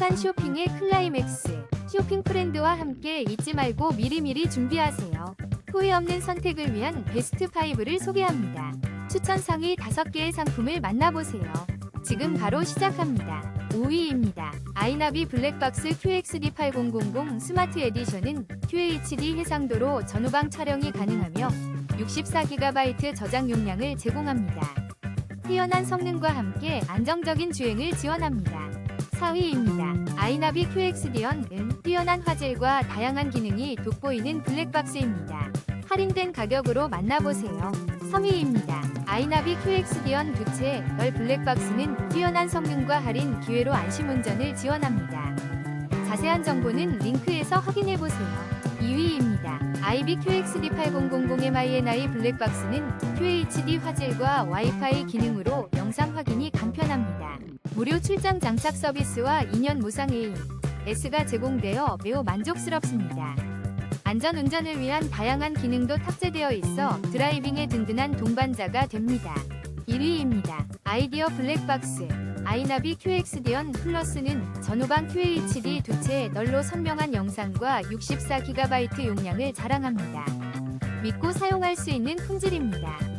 행복한 쇼핑의 클라이맥스. 쇼핑 프렌드와 함께 잊지 말고 미리미리 준비하세요. 후회 없는 선택을 위한 베스트 5를 소개합니다. 추천 상위 5개의 상품을 만나보세요. 지금 바로 시작합니다. 5위입니다. 아이나비 블랙박스 QXD8000 스마트 에디션은 QHD 해상도로 전후방 촬영이 가능하며 64GB 저장 용량을 제공합니다. 뛰어난 성능과 함께 안정적인 주행을 지원합니다. 4위입니다. 아이나비 QXDion은 뛰어난 화질과 다양한 기능이 돋보이는 블랙박스입니다. 할인된 가격으로 만나보세요. 3위입니다. 아이나비 QXDion 두채 널 블랙박스는 뛰어난 성능과 할인 기회로 안심운전을 지원합니다. 자세한 정보는 링크에서 확인해보세요. 2위입니다. 아이비 QXD8000MINI 블랙박스는 QHD 화질과 와이파이 기능으로 영상 확인이 간편합니다. 무료 출장 장착 서비스와 2년 무상 AS가 제공되어 매우 만족스럽습니다. 안전 운전을 위한 다양한 기능도 탑재되어 있어 드라이빙에 든든한 동반자가 됩니다. 1위입니다. 아이디어 블랙박스 아이나비 QX디언 플러스는 전후방 QHD 두채 널로 선명한 영상과 64GB 용량을 자랑합니다. 믿고 사용할 수 있는 품질입니다.